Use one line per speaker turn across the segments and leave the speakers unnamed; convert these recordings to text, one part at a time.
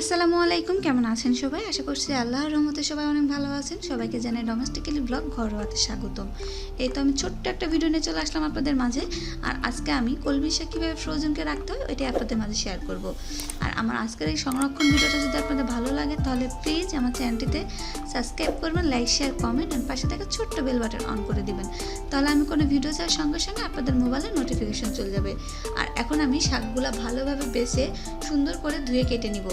আসসালামু আলাইকুম, কেমন আছেন সবাই? আশা করছি আল্লাহর রহমতে সবাই অনেক ভালো আছেন। সবাইকে জানাই ডোমেস্টিক্যালি ব্লগ ঘরোয়াতে স্বাগতম। এই তো আমি ছোট্ট একটা ভিডিও নিয়ে চলে আসলাম আপনাদের মাঝে। আর আজকে আমি কলমি শাক কীভাবে ফ্রোজেনকে রাখতে হয়, ওইটাই আপনাদের মাঝে শেয়ার করব। আর আমার আজকের এই সংরক্ষণ ভিডিওটা যদি আপনাদের ভালো লাগে, তাহলে প্লিজ আমার চ্যানেলটিতে সাবস্ক্রাইব করবেন লাইক শেয়ার কমেন্ট আর পাশে থাকা ছোট্ট বেল বাটন অন করে দিবেন। তাহলে আমি কোনো ভিডিও চাওয়ার সঙ্গে সঙ্গে আপনাদের মোবাইলে নোটিফিকেশন চলে যাবে। আর এখন আমি শাকগুলা ভালোভাবে বেছে সুন্দর করে ধুয়ে কেটে নিব।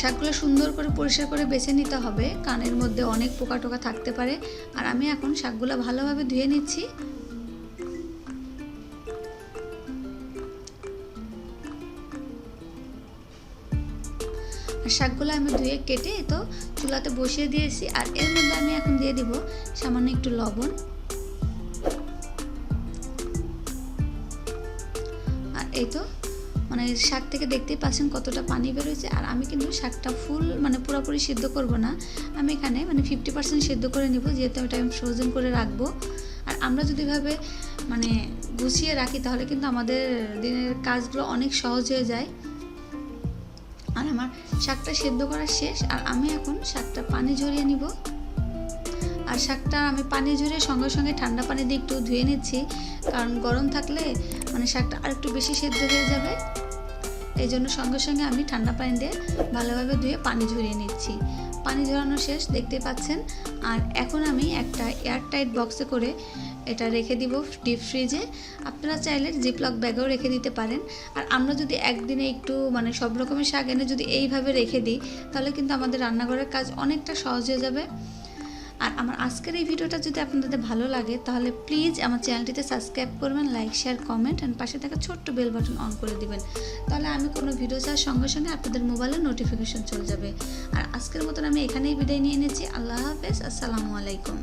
শাকগুলো সুন্দর করে পরিষ্কার করে বেছে নিতে হবে। কানের মধ্যে অনেক পোকা টোকা থাকতে পারে। আর আমি এখন শাকগুলো ভালোভাবে ধুয়ে নিচ্ছি। শাকগুলো আমি ধুয়ে কেটে তো চুলাতে বসিয়ে দিয়েছি। আর এর মধ্যে আমি এখন দিয়ে দিব সামান্য একটু লবণ। আর এই তো মানে শাক থেকে দেখতেই পাচ্ছেন কতটা পানি বেরোয়েছে আর আমি কিন্তু শাকটা ফুল মানে পুরোপুরি সিদ্ধ করব না। আমি এখানে মানে ফিফটি পার্সেন্ট সিদ্ধ করে নিব, যেহেতু ওটা আমি ফ্রোজেন করে রাখব। আর আমরা যদি ভাবে মানে গুছিয়ে রাখি, তাহলে কিন্তু আমাদের দিনের কাজগুলো অনেক সহজ হয়ে যায়। আর আমার শাকটা সেদ্ধ করা শেষ, আর আমি এখন শাকটা পানি ঝরিয়ে নিব। আর শাকটা আমি পানি ঝরিয়ে সঙ্গে সঙ্গে ঠান্ডা পানি দিয়ে একটু ধুয়ে নিচ্ছি। কারণ গরম থাকলে মানে শাকটা আর একটু বেশি সেদ্ধ হয়ে যাবে। এই জন্য সঙ্গে সঙ্গে আমি ঠান্ডা পানি দিয়ে ভালোভাবে ধুয়ে পানি ঝরিয়ে নিচ্ছি। পানি ঝরানো শেষ, দেখতে পাচ্ছেন? আর এখন আমি একটা এয়ারটাইট বক্সে করে এটা রেখে দিব ডিপ ফ্রিজে। আপনারা চাইলে জিপলক ব্যাগেও রেখে দিতে পারেন। আর আমরা যদি একদিনে একটু মানে সব রকমের শাক এনে যদি এইভাবে রেখে দিই, তাহলে কিন্তু আমাদের রান্নাঘরের কাজ অনেকটা সহজ হয়ে যাবে। আর আমার আজকের এই ভিডিওটা যদি আপনাদের ভালো লাগে, তাহলে প্লিজ আমার চ্যানেলটিতে সাবস্ক্রাইব করবেন লাইক শেয়ার কমেন্ট অ্যান্ড পাশে থাকা ছোট্ট বেল বাটন অন করে দিবেন। তাহলে আমি কোনো ভিডিও চাওয়ার সঙ্গে সঙ্গে আপনাদের মোবাইলে নোটিফিকেশন চলে যাবে। আর আজকের মতন আমি এখানেই বিদায় নিয়ে নিয়েছি আল্লাহ হাফেজ, আসসালামু আলাইকুম।